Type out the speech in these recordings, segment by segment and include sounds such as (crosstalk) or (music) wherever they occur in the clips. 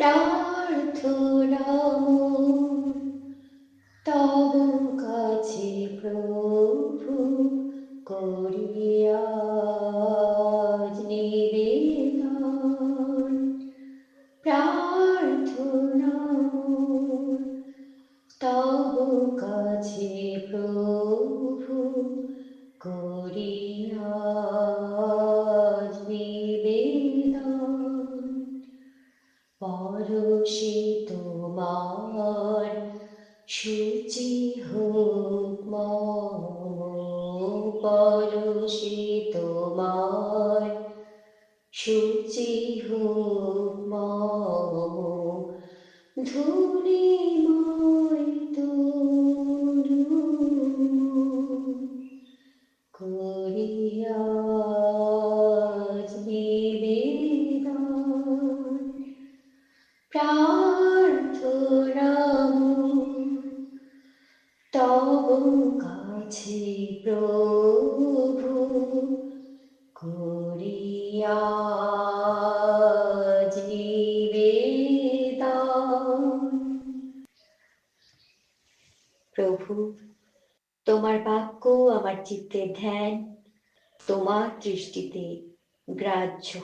প্রার্থনা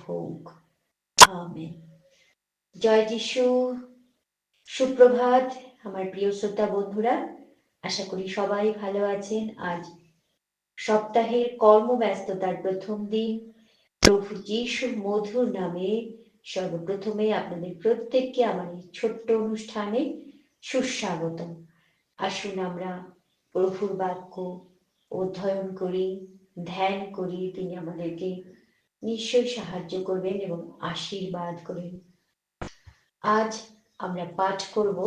হোক। আমেন। জয় যিশু। সুপ্রভাত, আমার প্রিয় শ্রোতা বন্ধুরা, আশা করি সবাই ভালো আছেন। আজ সপ্তাহের কর্মব্যস্ততার প্রথম দিন। প্রভু যিশুর মধুর নামে সর্বপ্রথমে আপনাদের প্রত্যেককে আমার এই ছোট্ট অনুষ্ঠানে সুস্বাগতম আসুন আমরা প্রভুর বাক্য অধ্যয়ন করি, ধ্যান করি, তিনি আমাদেরকে নিশ্চয়ই সাহায্য করবেন এবং আশীর্বাদ করবেন। আজ আমরা পাঠ করব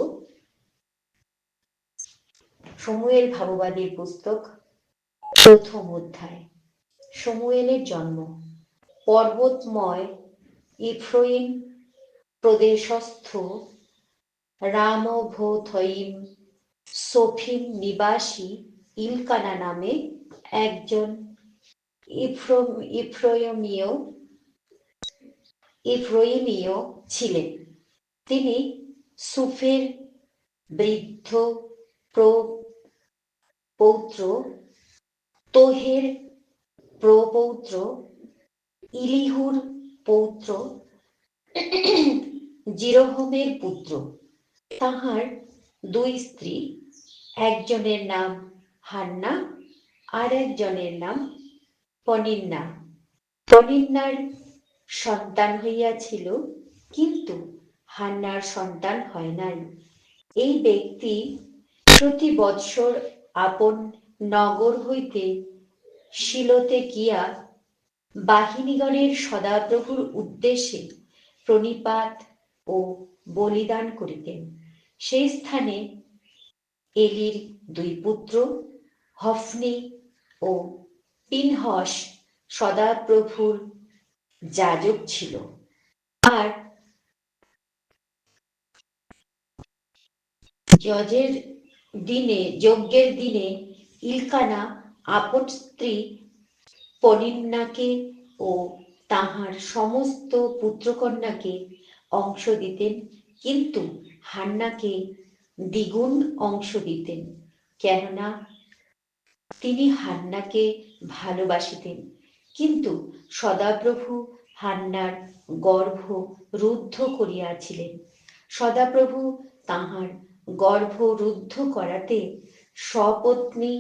সমুয়েল ভাববাদীর পুস্তক, প্রথম অধ্যায়। সমুয়েলের জন্ম। পর্বতময় ইফ্রইম প্রদেশস্থ রামভোথইম সোফিম নিবাসী ইলকানা নামে একজন ইফ্রয়মীয় ইফ্রইমীয় ছিলেন তিনি সুফের বৃদ্ধ পৌত্র তোহের প্রপৌত্র ইলিহুর পৌত্র জিরোহমের পুত্র তাহার দুই স্ত্রী, একজনের নাম হান্না আর একজনের নাম পনিন্না পনিন্নার সন্তান হইয়াছিল, কিন্তু হান্নার সন্তান হয় নাই। এই ব্যক্তি প্রতি বৎসর আপন নগর হইতে শিলতে গিয়া বাহিনীগণের সদাপ্রভুর উদ্দেশ্যে প্রণিপাত ও বলিদান করিতেন। সেই স্থানে এলির দুই পুত্র, হফনি ও পিনহস সদাপ্রভুর যাজক ছিল। আর যজের দিনে, যজ্ঞের দিনে ইলকানা আপন স্ত্রী পনিন্নাকে ও তাহার সমস্ত পুত্রকন্যাকে অংশ দিতেন, কিন্তু হান্নাকে দ্বিগুণ অংশ দিতেন। কেননা তিনি হান্নাকে ভালোবাসিতেন। কিন্তু সদাপ্রভু হান্নার গর্ভ রুদ্ধ করিয়াছিলেন। সদাপ্রভু তাহার গর্ভ রুদ্ধ করাতে সপত্নী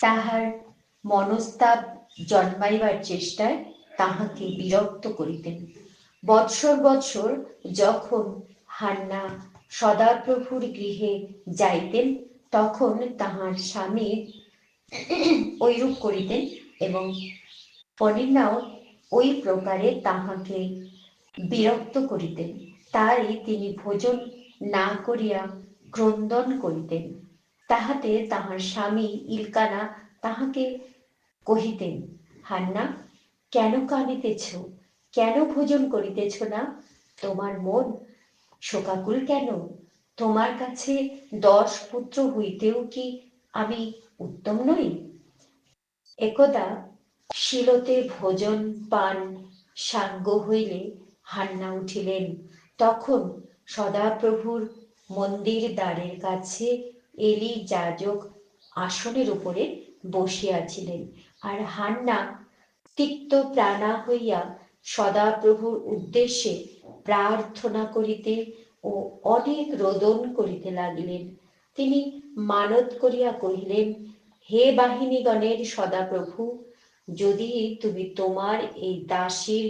তাহার মনস্তাপ জন্মাইবার চেষ্টায় তাহাকে বিরক্ত করিতেন। বৎসর বৎসর যখন হান্না সদাপ্রভুর গৃহে যাইতেন, তখন তাহার স্বামী ঐরূপ করিতেন এবং পনিন্নাও ওই প্রকারে তাহাকে বিরক্ত করিতেন। তাই তিনি ভোজন না করিয়া ক্রন্দন করিতেন। তাহাতে তাহার স্বামী ইলকানা তাহাকে কহিতেন, হান্না, কেন কাঁদিতেছ? কেন ভোজন করিতেছ না? তোমার মন শোকাকুল কেন? তোমার কাছে দশ পুত্র হইতেও কি আমি উত্তম নই? একদা শিলতে ভোজন পান সাঙ্গ হইলে হান্না উঠিলেন। তখন সদাপ্রভুর মন্দির দ্বারের কাছে এলি যাজক আসনের উপরে বসিয়াছিলেন আর হান্না তিক্ত প্রাণা হইয়া সদাপ্রভুর উদ্দেশ্যে প্রার্থনা করিতে ও অনেক রোদন করিতে লাগিলেন। তিনি মানত করিয়া কহিলেন, হে বাহিনীগণের সদাপ্রভু, যদি তুমি তোমার এই দাসীর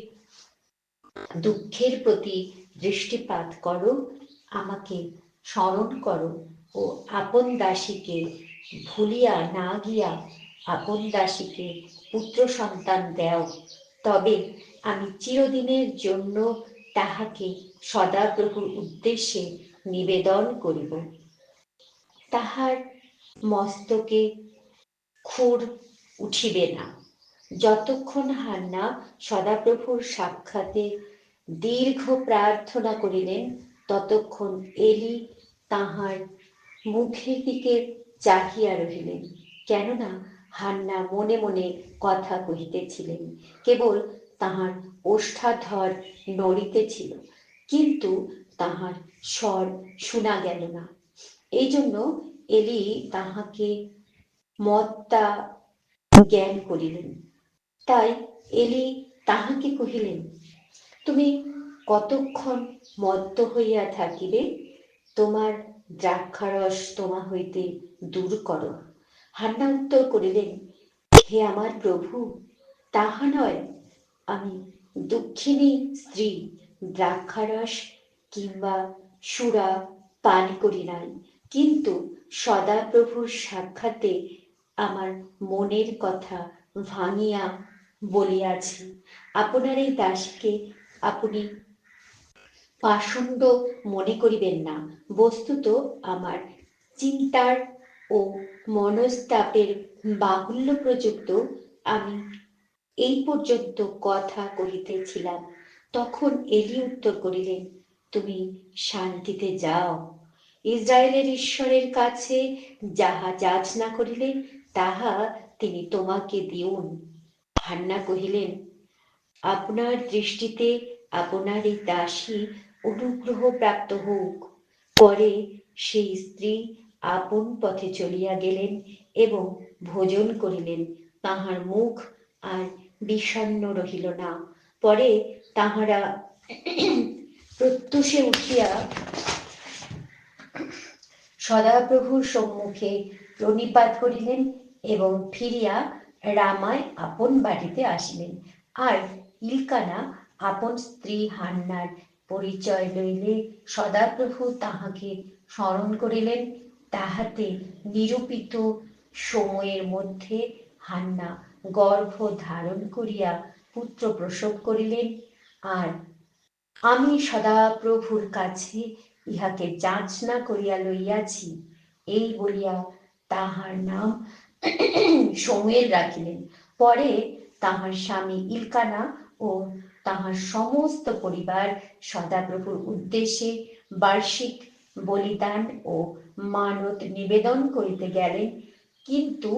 দুঃখের প্রতি দৃষ্টিপাত করো, আমাকে স্মরণ করো ও আপন দাসীকে ভুলিয়া না গিয়া আপন দাসীকে পুত্র সন্তান দেও। তবে আমি চিরদিনের জন্য তাহাকে সদাপ্রভুর উদ্দেশ্যে নিবেদন করিব। তাহার মস্তকে খুর উঠিবে না। যতক্ষণ হান্না সদাপ্রভুর সাক্ষাতে দীর্ঘ প্রার্থনা করিলেন, ততক্ষণ এলি তাহার মুখের দিকে চাহিয়া রহিলেন। কেননা হান্না মনে মনে কথা কহিতেছিলেন, কেবল তাহার ওষ্ঠাধর নড়িতেছিল কিন্তু তাহার স্বর শোনা গেল না। এই জন্য এলি তাহাকে মত্তা জ্ঞান করিলেন। তাই এলি তাহাকে কহিলেন, তুমি কতক্ষণ মত্ত হইয়া থাকিবে? তোমার দ্রাক্ষারস তোমা হইতে দূর করো। হান্না উত্তর করিলেন, হে আমার প্রভু, তাহা নয়। আমি দুঃখিনী স্ত্রী, দ্রাক্ষারস কিংবা সুরা পান করি নাই। কিন্তু সদাপ্রভুর সাক্ষাতে আমার মনের কথা ভাঙিয়া বলিয়াছি। আপনার এই দাসকে আপনি পাষণ্ড মনে করিবেন না। বস্তুত আমার চিন্তার ও মনস্তাপের বাহুল্য প্রযুক্ত আমি এই পর্যন্ত কথা কহিতেছিলাম। তখন এলি উত্তর করিলেন, তুমি শান্তিতে যাও। ইসরায়েলের ঈশ্বরের কাছে যাহা যাচনা করিলে, তাহা তিনি তোমাকে দিউন। হান্না কহিলেন, আপনার দৃষ্টিতে আপনার এই দাসী অনুগ্রহ প্রাপ্ত হোক। পরে সেই স্ত্রী আপন পথে চলিয়া গেলেন এবং ভোজন করিলেন। তাহার মুখ আর বিষণ্ণ রহিল না। পরে তাহারা প্রত্যুষে উঠিয়া সদাপ্রভুর সম্মুখে প্রণিপাত করিলেন এবং ফিরিয়া রামায় আপন বাড়িতে আসিলেন। আর ইলকানা আপন স্ত্রী হান্নার পরিচয় লইলে সদাপ্রভু তাহাকে স্মরণ করিলেন। তাহাতে নিরূপিত সময়ের মধ্যে হান্না গর্ভ ধারণ করিয়া পুত্র প্রসব করিলেন। আর আমি সদাপ্রভুর কাছে ইহাকে যাচনা করিয়া লইয়াছি, এই বলিয়া তাহার নাম সময়ের রাখিলেন। পরে তাহার স্বামী ইলকানা ও তাহার সমস্ত পরিবার সদাপ্রভুর উদ্দেশ্যে বার্ষিক বলিদান ও মানত নিবেদন করিতে গেলেন, কিন্তু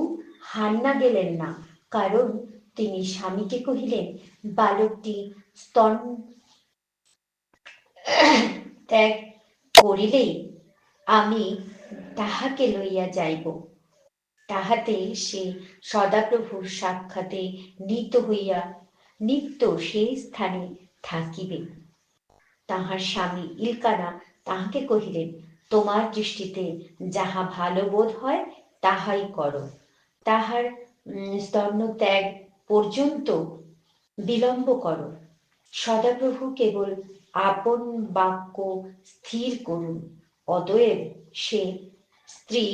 হান্না গেলেন না। কারণ তিনি স্বামীকে কহিলেন, বালকটি স্তন ত্যাগ করিলেই আমি তাহাকে লইয়া যাইব। তাহাতে সে সদাপ্রভুর সাক্ষাতে নিত হইয়া নিত্য সেই স্থানে থাকিবে। তাহার স্বামী ইলকানা তাহাকে কহিলেন, তোমার দৃষ্টিতে যাহা ভালো বোধ হয়, তাহাই করো। তাহার স্তন্য ত্যাগ পর্যন্ত বিলম্ব করো। সদাপ্রভু কেবল আপন বাক্য স্থির করুন, অতএব সে স্ত্রী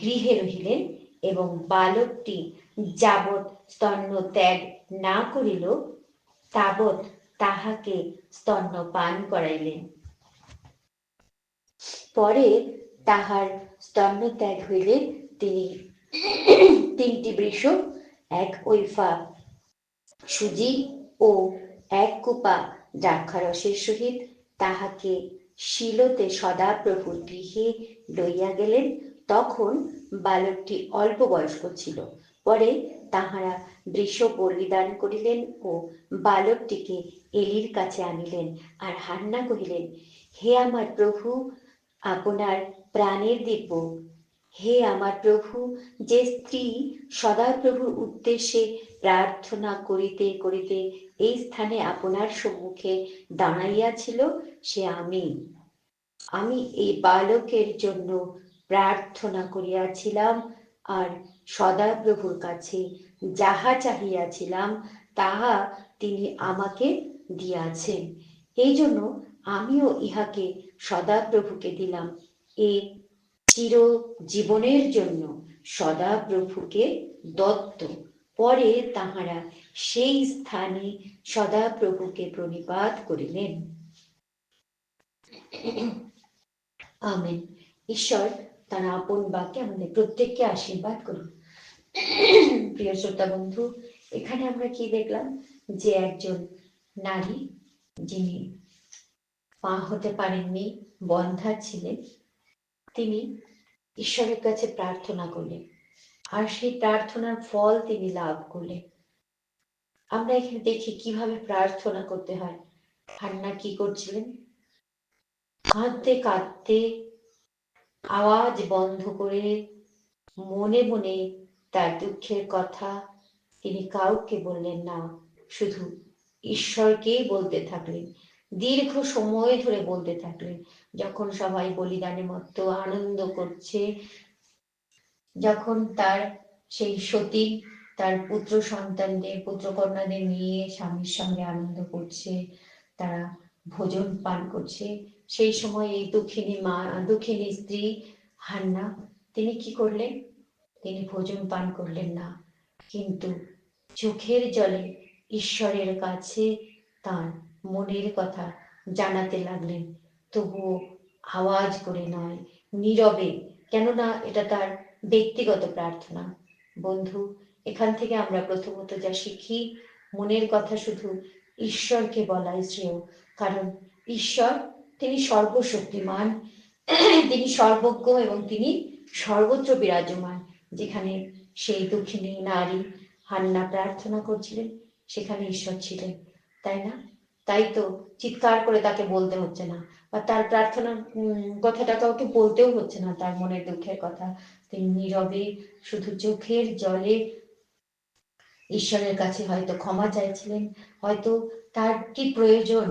গৃহে রহিলেন এবং বালকটি যাবৎ স্তন্য ত্যাগ না করিল, তাবৎ তাহাকে স্তন্য পান করাইলেন। পরে তাহার স্তন্য ত্যাগ হইলে তিনি তিনটি বৃষ, এক ঐফা সুজি ও এক কুপা দ্রাক্ষারসের সহিত তাহাকে শিলতে সদাপ্রভুর গৃহে লইয়া গেলেন। তখন বালকটি অল্প বয়স্ক ছিল। পরে তাহারা বৃষ বলিদান করিলেন ও বালকটিকে এলির কাছে আনিলেন আর হান্না কহিলেন, হে আমার প্রভু, আপনার প্রাণের দিব্য হে আমার প্রভু, যে স্ত্রী সদা প্রভুর উদ্দেশ্যে প্রার্থনা করিতে করিতে এই স্থানে আপনার সম্মুখে দাঁড়াইয়াছিল, সে আমি। আমি এই বালকের জন্য প্রার্থনা করিয়াছিলাম আর সদাপ্রভুর কাছে যাহা চাহিয়াছিলাম, তাহা তিনি আমাকে দিয়াছেন। এই জন্য আমিও ইহাকে সদাপ্রভুকে দিলাম। এ চির জীবনের জন্য সদাপ্রভুকে দত্ত। পরে তাহারা সেই স্থানে সদা প্রভুকে প্রণিপাত করিলেন। আমেন। ঈশ্বর, তার আপন বাক্যে আমাদের প্রত্যেককে আশীর্বাদ করুন। প্রিয় শ্রোতা বন্ধু, এখানে আমরা কি দেখলাম? যে একজন নারী যিনি পা হতে পারেননি, বন্ধা ছিলেন, তিনি ঈশ্বরের কাছে প্রার্থনা করলেন। আর সেই প্রার্থনার ফল তিনি লাভ করলেন। আমরা এখানে দেখি কীভাবে প্রার্থনা করতে হয়। হান্না কি করছিলেন? কাঁদতে কাঁদতে আওয়াজ বন্ধ করে মনে মনে তার দুঃখের কথা তিনি কাউকে বললেন না। শুধু ঈশ্বরকেই বলতে থাকলেন। দীর্ঘ সময় ধরে বলতে থাকলেন যখন সবাই বলিদানের মতো আনন্দ করছে, যখন তার সেই সতী, তার পুত্র সন্তানদের, পুত্র কন্যাদের নিয়ে স্বামীর সঙ্গে আনন্দ করছে, তারা ভোজন পান করছে, সেই সময় এই দুঃখিনী মা, দুঃখিনী স্ত্রী হান্না, তিনি কি করলেন? তিনি ভোজন পান করলেন না। কিন্তু চোখের জলে ঈশ্বরের কাছে তার মনের কথা জানাতে লাগলেন। তবুও আওয়াজ করে নয়, নীরবে, কেননা এটা তার ব্যক্তিগত প্রার্থনা। বন্ধু, এখান থেকে আমরা প্রথমত যা শিখি, মনের কথা শুধু ঈশ্বরকে বলাই শ্রেয়। কারণ ঈশ্বর, তিনি সর্বশক্তিমান, তিনি সর্বজ্ঞ এবং তিনি সর্বত্র বিরাজমান। যেখানে সেই দুঃখিনী নারী হান্না প্রার্থনা করছিলেন, সেখানে ঈশ্বর ছিলেন, তাই না? তাই তো চিৎকার করে তাকে বলতে হচ্ছে না। বা তার প্রার্থনার কথাটা কাউকে বলতেও হচ্ছে না তার মনের দুঃখের কথা। তিনি নীরবে, শুধু চোখের জলে ঈশ্বরের কাছে হয়তো ক্ষমা চাইছিলেন, হয়তো তার কি প্রয়োজন,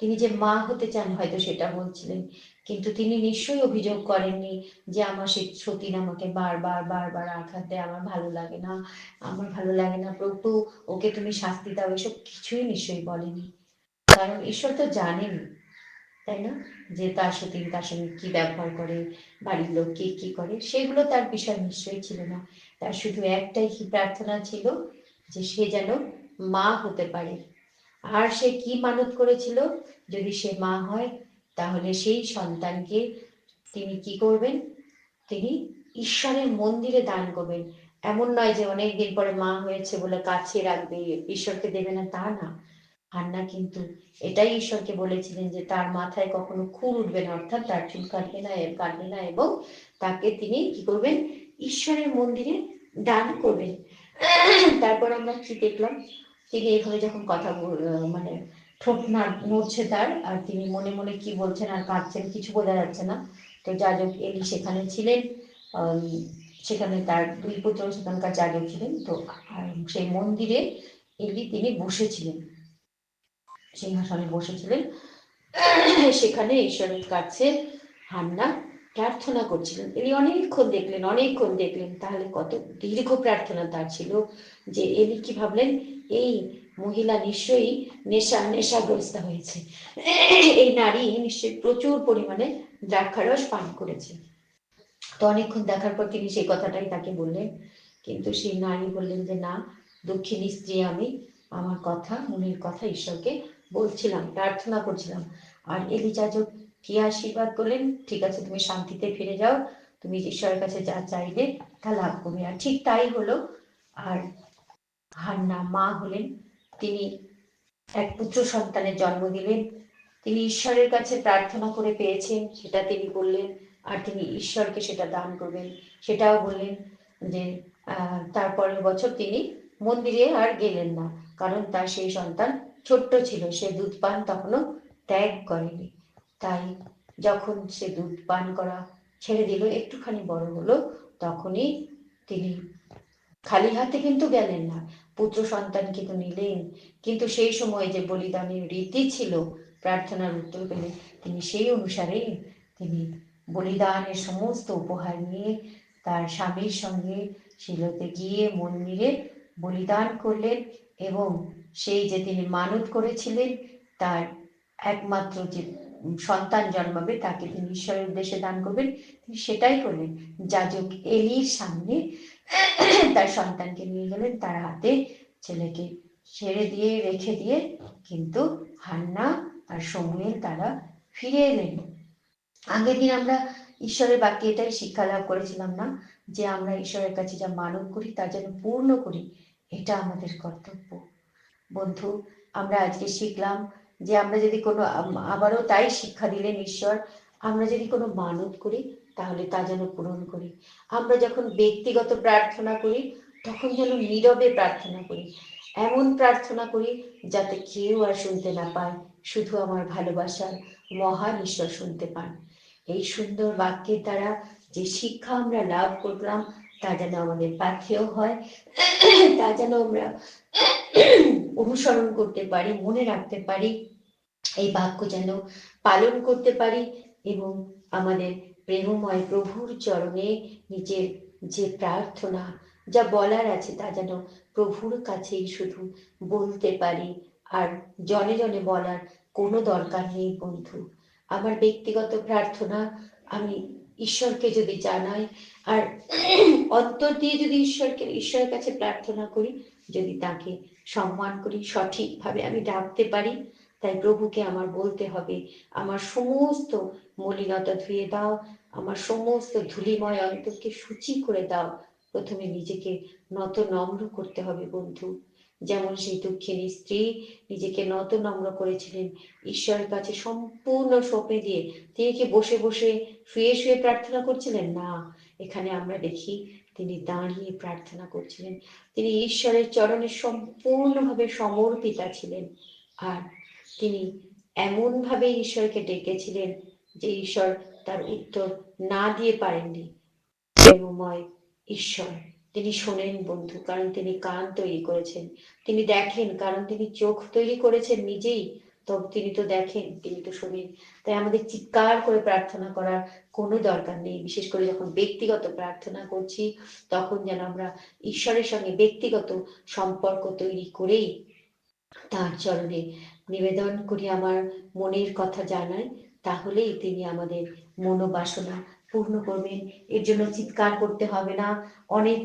তিনি যে মা হতে চান হয়তো সেটা বলছিলেন। কিন্তু তিনি নিশ্চয়ই অভিযোগ করেননি যে আমার সে সতীন আমাকে বারবার বারবার আঘাত দেয়, আমার ভালো লাগে না, আমার ভালো লাগে না প্রভু, ওকে তুমি শাস্তি দাও, এসব কিছুই নিশ্চয়ই বলেনি। কারণ ঈশ্বর তো জানেন তাই না? যে তার সতীন তার সঙ্গে কি ব্যবহার করে, বাড়ির লোক কে কি করে, সেগুলো তার বিষয় নিশ্চয়ই ছিল না। তার শুধু একটাই প্রার্থনা ছিল যে সে যেন মা হতে পারে। আর সে কি মানত করেছিল? যদি সে মা হয়, তাহলে সেই সন্তানকে তিনি কি করবেন? তিনি ঈশ্বরের মন্দিরে দান করবেন। এমন নয় যে অনেকদিন পরে মা হয়েছে বলে কাছে রাখবে, ঈশ্বরকে দেবে না, তা না। হান্না কিন্তু এটাই ঈশ্বরকে বলেছিলেন যে তার মাথায় কখনো খুর উঠবে না, অর্থাৎ তার চুল কাটবে না কাটবে না এবং তাকে তিনি কি করবেন? ঈশ্বরের মন্দিরে দান করবেন। তারপর আমরা কি দেখলাম? তিনি এভাবে যখন কথা মানে ঠোঁট না নড়ছে তার, আর তিনি মনে মনে কি বলছেন আর কাঁদছেন, কিছু বোঝা যাচ্ছে না। তো যাজক এলি সেখানে ছিলেন সেখানে তার দুই পুত্র, সেখানকার যাজক ছিলেন। তো সেই মন্দিরে এলি তিনি বসেছিলেন। সিংহাসনে বসেছিলেন। সেখানে ঈশ্বরের কাছে হান্না প্রার্থনা করছিলেন। এলি অনেকক্ষণ দেখলেন অনেকক্ষণ দেখলেন, তাহলে কত দীর্ঘ প্রার্থনা তার ছিল যে এলি কি ভাবলেন? এই মহিলা নিশ্চয়ই নেশা, নেশাগ্রস্ত হয়েছে। এই নারী নিশ্চয়ই প্রচুর পরিমাণে দ্রাক্ষারস পান করেছে। তো অনেকক্ষণ দেখার পর তিনি সেই কথাটাই তাকে বললেন। কিন্তু সেই নারী বললেন যে, না দক্ষিণী স্ত্রী আমি, আমার কথা, মনের কথা ঈশ্বরকে বলছিলাম, প্রার্থনা করছিলাম। আর এলিজাজক কি আশীর্বাদ করলেন? ঠিক আছে, তুমি শান্তিতে ফিরে যাও। তুমি ঈশ্বরের কাছে যা চাইবে, তা লাভ করবে। আর ঠিক তাই হলো, আর হান্না মা হলেন, তিনি এক পুত্র সন্তানের জন্ম দিলেন। তিনি ঈশ্বরের কাছে প্রার্থনা করে পেয়েছেন, সেটা তিনি বললেন আর তিনি ঈশ্বরকে সেটা দান করবেন। সেটাও বললেন যে তারপরের বছর তিনি মন্দিরে আর গেলেন না, কারণ তার সেই সন্তান ছোট্ট ছিল, সে দুধ পান তখনও ত্যাগ করেনি। তাই যখন সে দুধ পান করা ছেড়ে দিল, একটুখানি বড় হলো, তখনই তিনি খালি হাতে কিন্তু গেলেন না, পুত্র সন্তান কিন্তু নিলেন। কিন্তু সেই সময় যে বলিদানের রীতি ছিল, প্রার্থনার উত্তর পেলে তিনি সেই অনুসারে তিনি বলিদানের সমস্ত উপহার নিয়ে তার স্বামীর সঙ্গে শিলতে গিয়ে মন্দিরে বলিদান করলেন এবং সেই যে তিনি মানত করেছিলেন, তার একমাত্র যে সন্তান জন্মাবে, তাকে তিনি ঈশ্বরের উদ্দেশ্যে দান করবেন। তিনি সেটাই করলেন। যাজক এলির সামনে তার সন্তানকে নিয়ে গেলেন, তার হাতে ছেলেকে ছেড়ে দিয়ে, রেখে দিয়ে কিন্তু হান্না আর সমুয়েল তারা ফিরে এলেন। আগের দিন আমরা ঈশ্বরের বাক্যে এটাই শিক্ষা লাভ করেছিলাম না, যে আমরা ঈশ্বরের কাছে যা মানব করি, তা যেন পূর্ণ করি, এটা আমাদের কর্তব্য। বন্ধু, আমরা আজকে শিখলাম যে আমরা যদি কোনো, আবারও তাই শিক্ষা দিলেন ঈশ্বর, আমরা যদি কোনো মানত করি, তাহলে তা যেন পূরণ করি। আমরা যখন ব্যক্তিগত প্রার্থনা করি, তখন যেন নীরবে প্রার্থনা করি। এমন প্রার্থনা করি যাতে কেউ আর শুনতে না পায়, শুধু আমার ভালোবাসার মহান ঈশ্বর শুনতে পান। এই সুন্দর বাক্যের দ্বারা যে শিক্ষা আমরা লাভ করলাম, তা যেন আমাদের পাথেয় হয়, তা যেন আমরা অনুসরণ করতে পারি, মনে রাখতে পারি, এই বাক্য যেন পালন করতে পারি এবং আমাদের প্রেমময় প্রভুর চরণে নিজের যে প্রার্থনা যা বলার আছে তা যেন প্রভুর কাছেই শুধু বলতে পারি। আর জনে জনে বলার কোনো দরকার নেই বন্ধু। আমার ব্যক্তিগত প্রার্থনা, আমি ঈশ্বরকে যদি জানাই, আর অন্তর দিয়ে যদি ঈশ্বরকে, ঈশ্বরের কাছে প্রার্থনা করি যদি তাকে সম্মান করি, সঠিকভাবে আমি ডাকতে পারি, তাই প্রভুকে আমার বলতে হবে, আমার সমস্ত মলিনতা ধুয়ে দাও, আমার সমস্ত ধুলিময় অন্তরকে সূচি করে দাও। প্রথমে নিজেকে নত নম্র করতে হবে বন্ধু। যেমন সেই দুঃখিনী স্ত্রী নিজেকে নত নম্র করেছিলেন, ঈশ্বরের কাছে সম্পূর্ণ সঁপে দিয়ে তিনি কি বসে বসে শুয়ে শুয়ে প্রার্থনা করছিলেন? না। এখানে আমরা দেখি তিনি দাঁড়িয়ে প্রার্থনা করছিলেন। তিনি ঈশ্বরের চরণে সম্পূর্ণভাবে সমর্পিতা ছিলেন আর তিনি এমনভাবে ঈশ্বরকে ডেকেছিলেন যে ঈশ্বর তার উত্তর না দিয়ে পারেননি। প্রেমময় ঈশ্বর, তিনি শোনেন বন্ধু, কারণ তিনি কান তৈরি করেছেন। তিনি দেখেন, কারণ তিনি চোখ তৈরি করেছেন নিজেই। তো তিনি তো দেখেন, তিনি তো শোনেন তাই আমাদের চিৎকার করে প্রার্থনা করার কোনো দরকার নেই। বিশেষ করে যখন ব্যক্তিগত প্রার্থনা করছি, তখন যেন আমরা ঈশ্বরের সঙ্গে ব্যক্তিগত সম্পর্ক তৈরি করেই তার চরণে নিবেদন করি আমার মনের কথা জানাই। তাহলেই তিনি আমাদের মনোবাসনা পূর্ণ করবেন। এর জন্য চিৎকার করতে হবে না। অনেক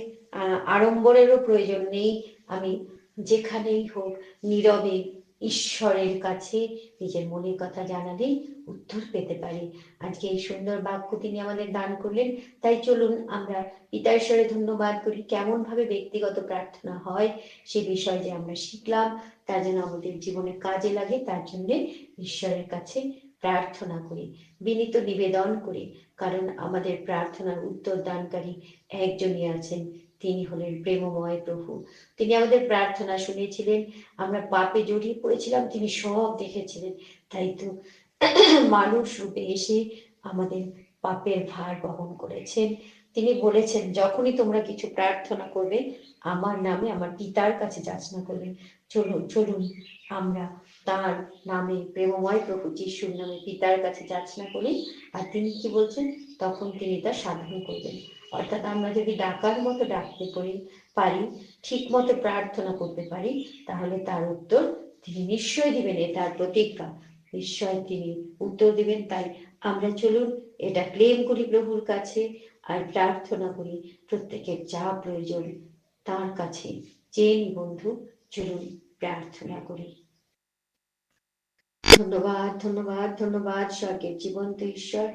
আড়ম্বরেরও প্রয়োজন নেই। আমি যেখানেই হোক নীরবে ঈশ্বরের কাছে নিজের মনের কথা জানালেই উত্তর পেতে পারি। আজকে এই সুন্দর বাক্য তিনি আমাদের দান করলেন। তাই চলুন আমরা পিতা ঈশ্বরে ধন্যবাদ করি। কেমন ভাবে ব্যক্তিগত প্রার্থনা হয় সে বিষয়ে যে আমরা শিখলাম, তা যেন আমাদের জীবনে কাজে লাগে, তার জন্য ঈশ্বরের কাছে প্রার্থনা করি, বিনীত নিবেদন করি। কারণ আমাদের প্রার্থনার উত্তর দানকারী একজনই আছেন তিনি হলেন প্রেমময় প্রভু। তিনি আমাদের প্রার্থনা শুনেছিলেন আমরা পাপে জড়িয়ে পড়েছিলাম, তিনি সব দেখেছিলেন। তাই তো (clears throat) মানুষ রূপে এসে আমাদের পাপের ভার বহন করেছেন। তিনি বলেছেন, যখনই তোমরা কিছু প্রার্থনা করবে, আমার নামে আমার পিতার কাছে যাচনা করবে। চলুন চলুন, আমরা তার নামে প্রেমময় প্রভু যিশুর নামে পিতার কাছে যাচনা করি। আর তিনি কি বলছেন? তখন তিনি তা সাধন করবেন। অর্থাৎ আমরা যদি ডাকার মতো ডাকতে পারি পারি, ঠিক মতো প্রার্থনা করতে পারি, তাহলে তার উত্তর তিনি নিশ্চয় দিবেন, এ তার প্রতিজ্ঞা। নিশ্চয় তিনি উত্তর দিবেন, তাই আমরা চলুন এটা ক্লেম করি প্রভুর কাছে আর প্রার্থনা করি, প্রত্যেকের যা প্রয়োজন তার কাছে। চেয়ে বন্ধু, চলুন প্রার্থনা করি। ধন্যবাদ ধন্যবাদ ধন্যবাদ, স্বর্গের জীবন্ত ঈশ্বর।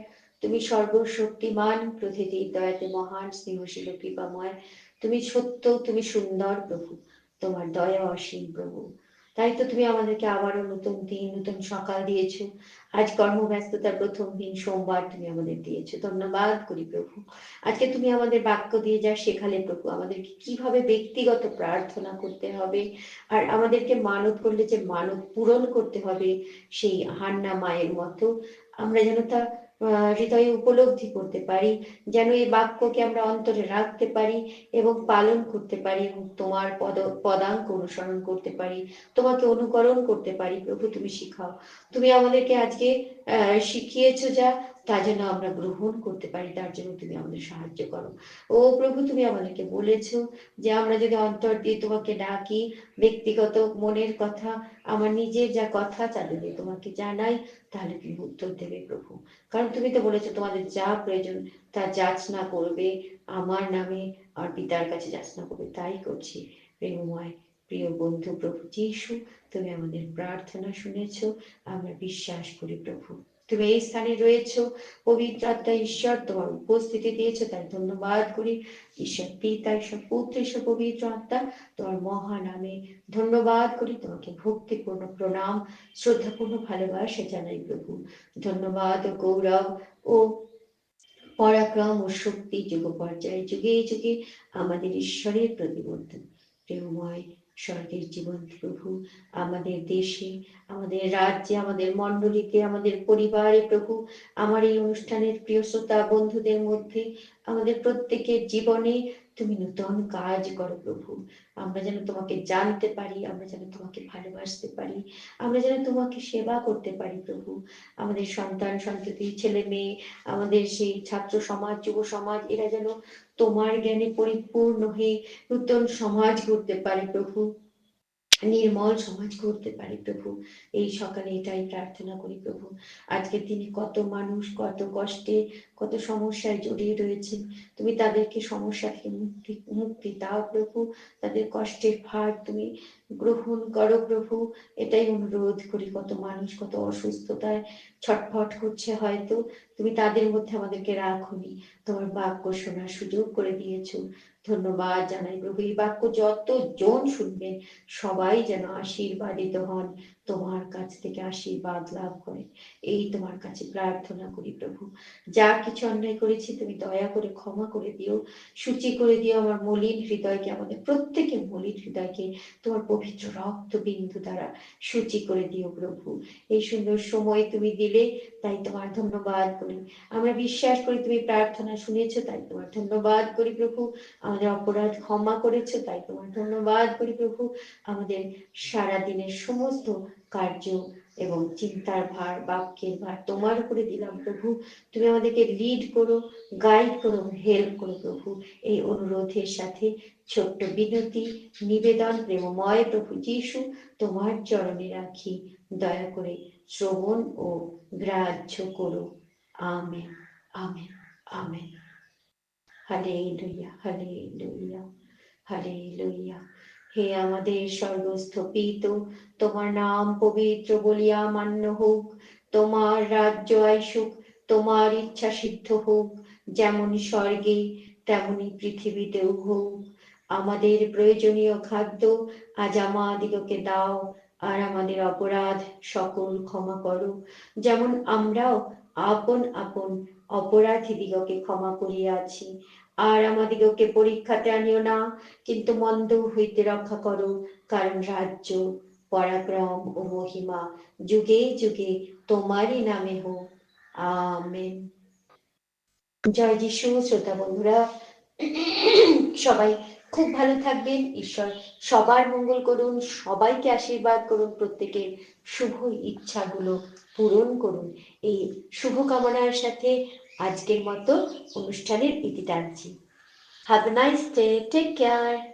তুমি সর্বশক্তিমান প্রতিটি দয়াতে মহান, স্নেহশীল কৃপাময়। তুমি সত্য, তুমি সুন্দর প্রভু, তোমার দয়া অসীম প্রভু। তাই তো তুমি আমাদেরকে আবারও নতুন দিন, নতুন সকাল দিয়েছ। আজ কর্মব্যস্ততার প্রথম দিন, সোমবার তুমি আমাদের দিয়েছ। ধন্যবাদ করি প্রভু। আজকে তুমি আমাদের বাক্য দিয়ে যা শেখালে প্রভু, আমাদেরকে কীভাবে ব্যক্তিগত প্রার্থনা করতে হবে আর আমাদেরকে মানত করলে যে মানত পূরণ করতে হবে সেই হান্না মায়ের মতো। আমরা যেন তা হৃদয়ে উপলব্ধি করতে পারি, যেন এই বাক্যকে আমরা অন্তরে রাখতে পারি এবং পালন করতে পারি এবং তোমার পদ, পদাঙ্ক অনুসরণ করতে পারি, তোমাকে অনুকরণ করতে পারি। প্রভু, তুমি শিখাও। তুমি আমাদেরকে আজকে শিখিয়েছো যা তা যেন আমরা গ্রহণ করতে পারি, তার জন্য তুমি আমাদের সাহায্য করো। ও প্রভু, তুমি আমাদেরকে বলেছ যে আমরা যদি অন্তর দিয়ে তোমাকে ডাকি, ব্যক্তিগত মনের কথা, আমার নিজের যা কথা তা যদি তোমাকে জানাই, তাহলে তুমি উত্তর দেবে প্রভু। কারণ তুমি তো বলেছ তোমাদের যা প্রয়োজন, তা যাচনা করবে, আমার নামে আর পিতার কাছে যাচনা করবে, তাই করছি। প্রেমময়, প্রিয় বন্ধু প্রভু, যিশু, তুমি আমাদের প্রার্থনা শুনেছ, আমরা বিশ্বাস করি প্রভু। তুমি এই স্থানে রয়েছ। পবিত্র আত্মা ঈশ্বর, তোমার উপস্থিতি দিয়েছ, তাই ধন্যবাদ করি। ঈশ্বর পিতা, ঈশ্বর পুত্র, ঈশ্বর পবিত্র আত্মা, তোমার মহানামে ধন্যবাদ করি। তোমাকে ভক্তিপূর্ণ প্রণাম, শ্রদ্ধাপূর্ণ ভালোবাসা জানাই প্রভু। ধন্যবাদ ও গৌরব ও পরাক্রম ও শক্তি যুগ পর্যায়ে, যুগে যুগে আমাদের ঈশ্বরের প্রতিবর্তন প্রেমময় স্বর্গের জীবন প্রভু, আমাদের দেশে, আমাদের রাজ্যে, আমাদের মন্ডলীতে আমাদের পরিবারে প্রভু, আমার এই অনুষ্ঠানের প্রিয় শ্রোতা বন্ধুদের মধ্যে, আমাদের প্রত্যেকের জীবনে তুমি নূতন কাজ করো প্রভু। আমরা যেন তোমাকে জানতে পারি, আমরা যেন তোমাকে ভালোবাসতে পারি, আমরা যেন তোমাকে সেবা করতে পারি প্রভু। আমাদের সন্তান, সন্ততি, ছেলে মেয়ে, আমাদের সেই ছাত্র সমাজ, যুব সমাজ, এরা যেন তোমার জ্ঞানে পরিপূর্ণ হয়ে নূতন সমাজ করতে পারে প্রভু। নির্মল সমাজ করতে পারি প্রভু। এই সকালে এটাই প্রার্থনা করি প্রভু। আজকের দিনে কত মানুষ কত কষ্টে, কত সমস্যায় জড়িয়ে রয়েছে। তুমি তাদেরকে সমস্যা থেকে মুক্তি মুক্তি দাও প্রভু। তাদের কষ্টের ভার তুমি গ্রহণ করো প্রভু। এটাই অনুরোধ করি কত মানুষ কত অসুস্থতায় ছটফট করছে হয়তো। তুমি তাদের মধ্যে আমাদেরকে রাখুনি। তোমার বাক্য শোনার সুযোগ করে দিয়েছ। ধন্যবাদ জানাই প্রভু। এই বাক্য যত জন শুনবেন সবাই যেন আশীর্বাদিত হন। তোমার কাছ থেকে আশীর্বাদ লাভ করে। এই তোমার কাছে প্রার্থনা করি প্রভু। যা কিছু অন্যায় করেছি, তুমি দয়া করে ক্ষমা করে দিও। সূচি করে দিও আমার মলিন হৃদয়কে, আমাদের প্রত্যেকের মলিন হৃদয়কে, তোমার পবিত্র রক্ত বিন্দু দ্বারা সূচি করে দিও প্রভু। এই সুন্দর সময় তুমি দিলে, তাই তোমার ধন্যবাদ করি। আমরা বিশ্বাস করি তুমি প্রার্থনা শুনেছো, তাই তোমার ধন্যবাদ করি প্রভু। আমাদের অপরাধ ক্ষমা করেছ, তাই তোমার ধন্যবাদ করি প্রভু। আমাদের সারা দিনের সমস্ত কার্য এবং চিন্তার ভার, বাক্যের ভার, তোমার উপরে দিলাম প্রভু। তুমি আমাদেরকে লিড করো গাইড করো হেল্প করো প্রভু। এই অনুরোধের সাথে ছোট্ট বিনতি, নিবেদন, প্রেমময় প্রভু যিশু, তোমার চরণে রাখি। দয়া করে শ্রবণ ও গ্রাহ্য করো। Amen amen amen. হালে লইয়া হালে লইয়া হালে লইয়া হে আমাদের স্বর্গস্থপিত তোমার নাম পবিত্র বলিয়া মান্য হোক, তোমার রাজ্য আইসুক, তোমার ইচ্ছা সিদ্ধ হোক যেমন স্বর্গে তেমনি পৃথিবীতেও হোক। আমাদের প্রয়োজনীয় খাদ্য আজ আমাদিগকে দাও, আর আমাদের অপরাধ সকল ক্ষমা করো। যেমন আমরাও আপন আপন অপরাধী দিগকে ক্ষমা করিয়াছি আর আমাদিগকে পরীক্ষাতে আনিও না, কিন্তু মন্দ হইতে রক্ষা করো, কারণ রাজ্য, পরাক্রম ও মহিমা যুগে যুগে তোমারই নামে হোক, আমেন। জয় যিশু, শ্রোতা বন্ধুরা, সবাই খুব ভালো থাকবেন, ঈশ্বর সবার মঙ্গল করুন, সবাইকে আশীর্বাদ করুন, প্রত্যেকের শুভ ইচ্ছাগুলো পূরণ করুন। এই শুভ কামনার সাথে আজকের মতো অনুষ্ঠানের ইতি টানছি। Have nice day take care